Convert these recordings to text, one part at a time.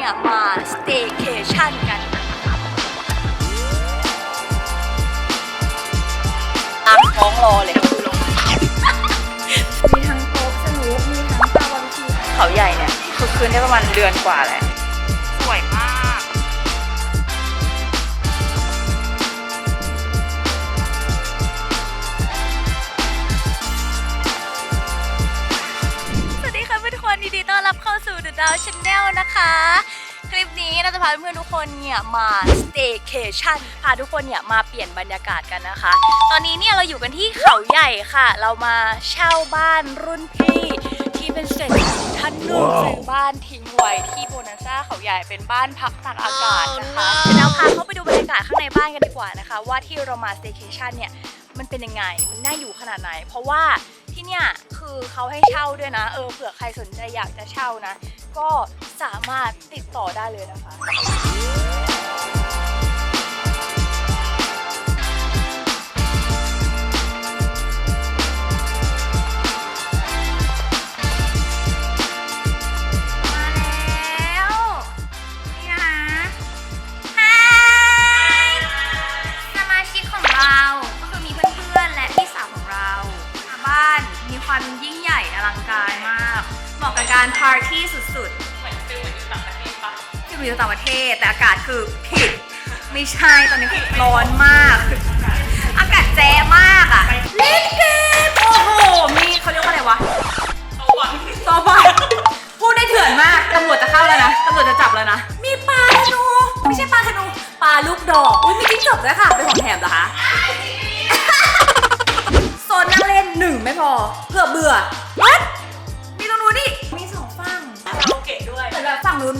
เนี่ยมาสเต y c a t i o n กันล้างท้องรอเลยมีทั้งโต๊ะสนุกมีทั้งปลาบาร์บีคิวเขาใหญ่เนี่ยคือคืนได้ประมาณเดือนกว่าแหละ เข้าสู่ The Dow Channel นะคะ คลิปนี้เราจะพาเพื่อนๆทุกคนเนี่ยมา staycation พาทุกคนเนี่ยมาเปลี่ยนบรรยากาศกันนะคะ ตอนนี้เนี่ยเราอยู่กันที่เขาใหญ่ค่ะ เรามาเช่าบ้านรุ่นพี่ที่เป็นเศรษฐีท่านหนึ่งซื้อบ้านทิ้งไว้ที่โบนันซ่าเขาใหญ่เป็นบ้านพักตากอากาศนะคะเดี๋ยวเราพาเข้าไปดูบรรยากาศข้างในบ้านกันดีกว่านะคะ ว่าที่เรามา staycation เนี่ยมันเป็นยังไงมันน่าอยู่ขนาดไหน เพราะว่าที่เนี่ยคือเขาให้เช่าด้วยนะ เออเผื่อใครสนใจอยากจะเช่านะ ก็สามารถติดต่อได้เลยนะคะมาแล้วนี่นะคะฮายสมาชิกของเราก็คือมีเพื่อนๆและพี่สาวของเราบ้านมีความยิ่งใหญ่อลังการมาก เหมาะกับการปาร์ตี้สุดๆเหมือนฟิลเหมือนอยู่ต่างประเทศปะฟิลอยู่ต่างประเทศแต่อากาศคือผิด ไม่ใช่ตอนนี้คือร้อนมากอ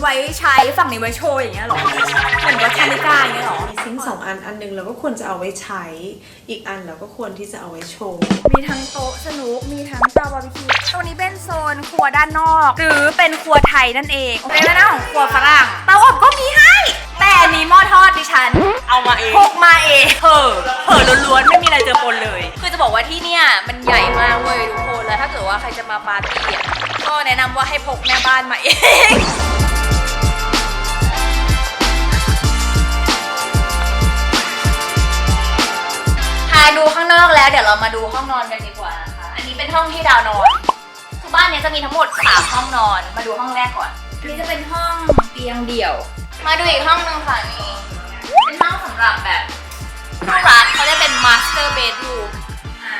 ไว้ใช้ฝั่งนี้ไว้โชว์อย่างเงี้ยเหรอเหมือนวัดชาลิกาอย่างเงี้ยเหรอมีซิงค์สองอันอันหนึงเราก็ควรจะเอาไว้ใช้ อีกอันเราก็ควรที่จะเอาไว้โชว์ มีทั้งโต๊ะสนุก มีทั้งเตาบาร์บีคิวตรงนี้เป็นโซนครัวด้านนอก หรือเป็นครัวไทยนั่นเองเป็นด้านหน้าของครัวฝรั่ง เตาอบก็มีให้ แต่อันนี้หม้อทอดดิฉัน เอามาเอง พกมาเองเผอเผอล้วนๆ ไม่มีอะไรเจอปนเลย คือจะบอกว่าที่เนี่ยมันใหญ่มากเว้ยทุกคน แล้วถ้าเกิดว่าใครจะมาปาร์ตี้อะก็แนะนำว่าให้พกแม่บ้านมาเอง ดี๋ยวเรามาดูห้องนอนกันดีกว่านะคะ อันนี้เป็นห้องที่ดาวนอน คือบ้านเนี้ยจะมีทั้งหมดสามห้องนอน มาดูห้องแรกก่อนอันนี้จะเป็นห้องเตียงเดี่ยว มาดูอีกห้องหนึ่งค่ะนี่ เป็นห้องสำหรับแบบห้องรักเขาเรียกเป็น master bedroom อะ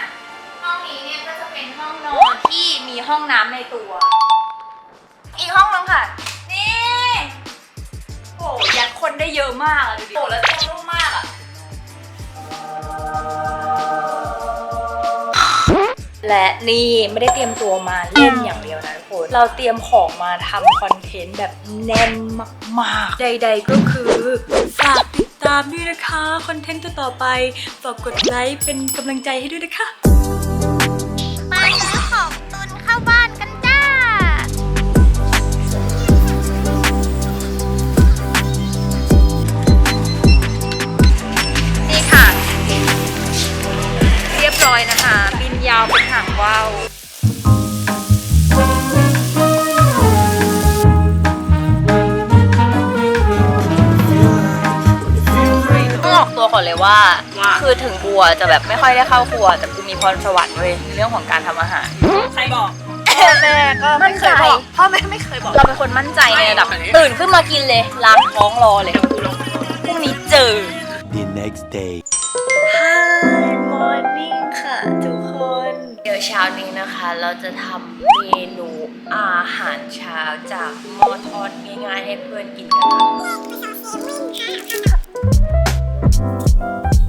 ห้องนี้เนี่ยก็จะเป็นห้องนอนที่มีห้องน้ำในตัว อีกห้องนึงค่ะ นี่ โอ้ยัดคนได้เยอะมากอะดูดิโอ้แล้วเตียง และนี่ไม่ได้เตรียมตัวมาเล่นอย่างเดียวนะทุกคน เราเตรียมของมาทำคอนเทนต์แบบแน่นมากๆ ใด ๆ ก็คือฝากติดตามด้วยนะคะ คอนเทนต์ต่อๆไปฝากกดไลค์เป็นกำลังใจให้ด้วยนะคะ ว่าวต้องออกตัวก่อนเลยว่า ว่าคือถึงบัวจะแบบไม่ค่อยได้เข้าครัว แต่กูมีพรสวรรค์เลยในเรื่องของการทำอาหาร ใครบอก แม่ก็ไม่เคยบอกพ่อแม่ไม่เคยบอกเราเป็นคนมั่นใจในระดับ ไม่ ตื่นขึ้นมากินเลยล้างท้องรอเลยพรุ่งนี้เจอ The next day. Hi morning ค่ะทุกคน เช้านี้นะคะ เราจะทำเมนูอาหารเช้าจากหม้อทอดง่ายๆให้เพื่อนกินกันค่ะ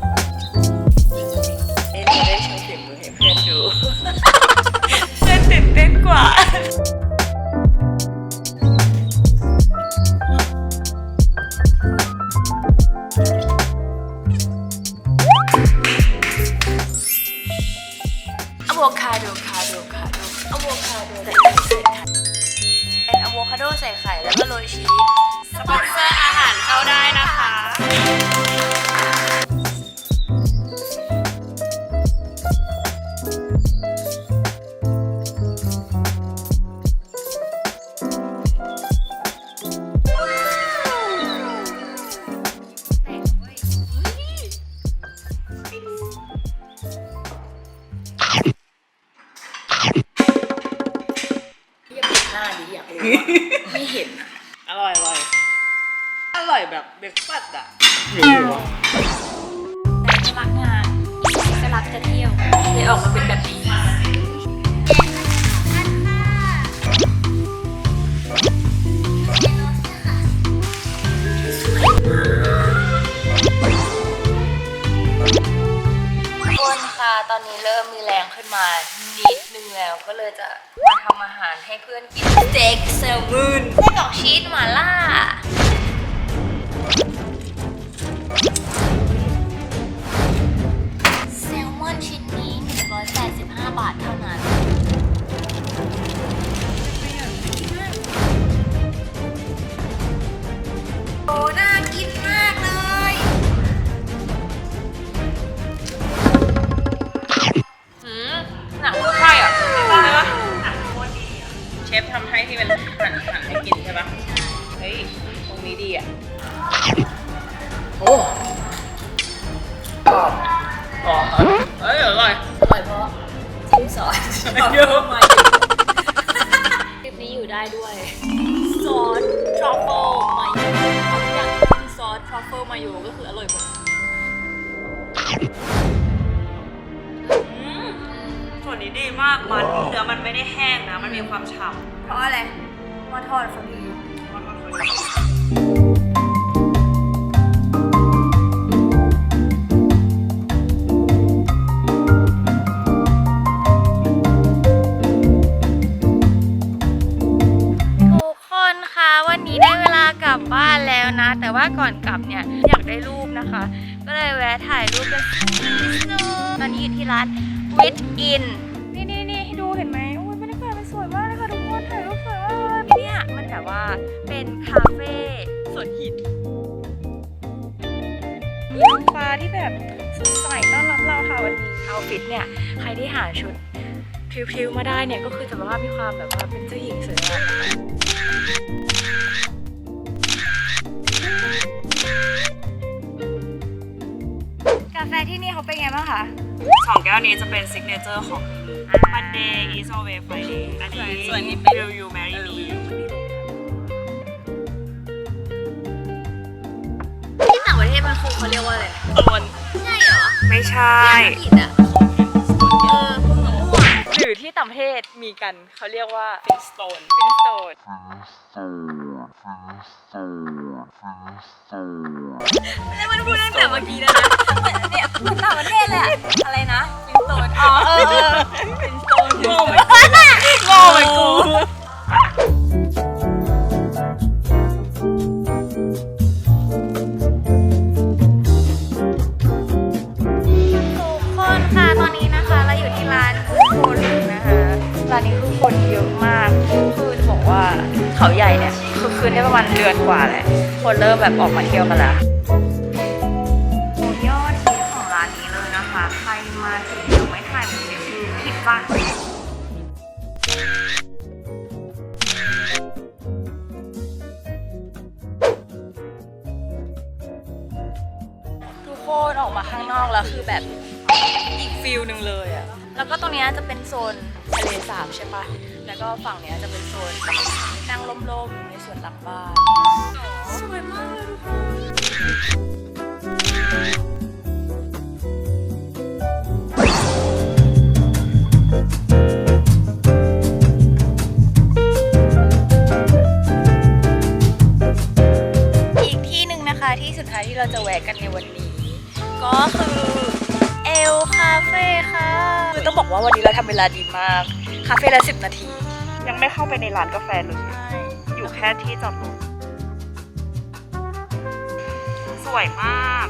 ใส่ไข่แล้วก็โรยชีส ไม่เห็นอะอร่อยอร่อยอร่อยแบบเบรกฟาสต์อะแต่จะรักงานจะรักจะเที่ยวเลยออกมาเป็นแบบนี้คนค่ะ ตอนนี้เริ่มมีแรงขึ้นมา นิดนึงแล้วก็เลยจะมาทำอาหารให้เพื่อนกินสเต็กแซลมอนไส้กรอกชีสหม่าล่า ซอสทรัฟเฟิลมายูทุกอย่างจิ้มซอสทรัฟเฟิลมายูก็คืออร่อยหมดอืมส่วนนี้ดีมากมันเนื้อมันไม่ได้แห้งนะ มันมีความฉ่ำเพราะอะไรมาทอดเขาดี ก่อนกลับเนี่ยอยากได้รูปนะคะ ก็เลยแวะถ่ายรูปกันสักนิดนึงตอนนี้อยู่ที่ร้าน With In นี่นี่นี่ให้ดูเห็นไหมโอ้ยบรรยากาศมันสวยมากเลยค่ะทุกคนถ่ายรูปสวยมากเลยเนี่ยมันแบบว่าเป็นคาเฟ่สวนหินท้องฟ้าที่แบบสดใสต้อนรับเราค่ะวันนี้เอาฟิตเนี่ยใครที่หาชุดพริ้วๆมาได้เนี่ยก็คือจะแบบว่ามีความแบบว่าเป็นเจ้าหญิงสวยงาม นะคะกาแฟที่นี่เขาเป็นไงบ้างคะ สองแก้วนี้จะเป็นซิกเนเจอร์ของ Monday is always Friday อันนี้ส่วนนี้เป็น Will you marry me ที่ต่างประเทศมันคือเขาเรียกว่าอะไรนะโอนใช่เหรอไม่ใช่ผิดอะเออพูดมั่วหรือที่ต่างประเทศมีกันเขาเรียกว่า Stone ฟินสโตน ไม่ได้มันพูดตั้งแต่เมื่อกี้แล้วนะเหมือนเนี่ยเหมือนต่างประเทศเลยอะอะไรนะฟินโตนอ๋อเออฟินโตนโง่เหมือนกูโง่เหมือนกูทุกคนค่ะตอนนี้นะคะเราอยู่ที่ร้านโคลินนะคะร้านนี้คือคนเยอะมากคือจะบอกว่าเขาใหญ่เนี่ย คืนได้ประมาณเดือนกว่าแหละคนเริ่มแบบออกมาเที่ยวกันแล้วยอดฮิตของร้านนี้เลยนะคะ ใครมาถึงยังไม่ถ่ายมือถือผิดบ้าทุกคนออกมาข้างนอกแล้วคือแบบอีกฟิลหนึ่งเลยอะแล้วก็ตรงนี้จะเป็นโซนทะเลสาบใช่ปะ แล้วก็ฝั่งเนี้ยจะเป็นโซนนั่งร่มๆในสวนหลังบ้านสวยมากเลยทุกคนอีกที่หนึ่งนะคะที่สุดท้ายที่เราจะแวะกันในวันนี้ ก็คือเอลคาเฟ่ค่ะคือต้องบอกว่าวันนี้เราทำเวลาดีมาก คาเฟ่ละสิบนาที ยังไม่เข้าไปในร้านกาแฟเลย อยู่แค่ที่จอดรถสวยมาก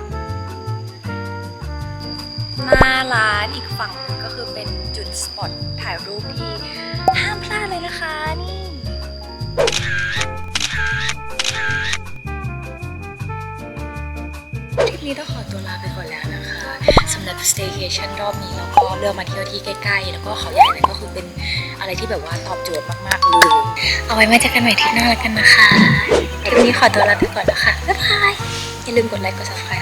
หน้าร้านอีกฝั่งหนึงก็คือเป็นจุดสปอตถ่ายรูปที่ห้ามพลาดเลยนะคะนี่ทริปนี้ต้องขอ สเตชันรอบนี้แล้วก็เลือกมาเที่ยวที่ใกล้ๆ แล้วก็เขาใหญ่เลยก็คือเป็นอะไรที่แบบว่าตอบโจทย์มากๆเลย เอาไว้มาเจอกันใหม่ทริปหน้าแล้วกันนะคะคลิปนี้ขอตัวลาไปก่อนนะคะบ๊ายบายอย่าลืมกดไลค์กด subscribe นะคะ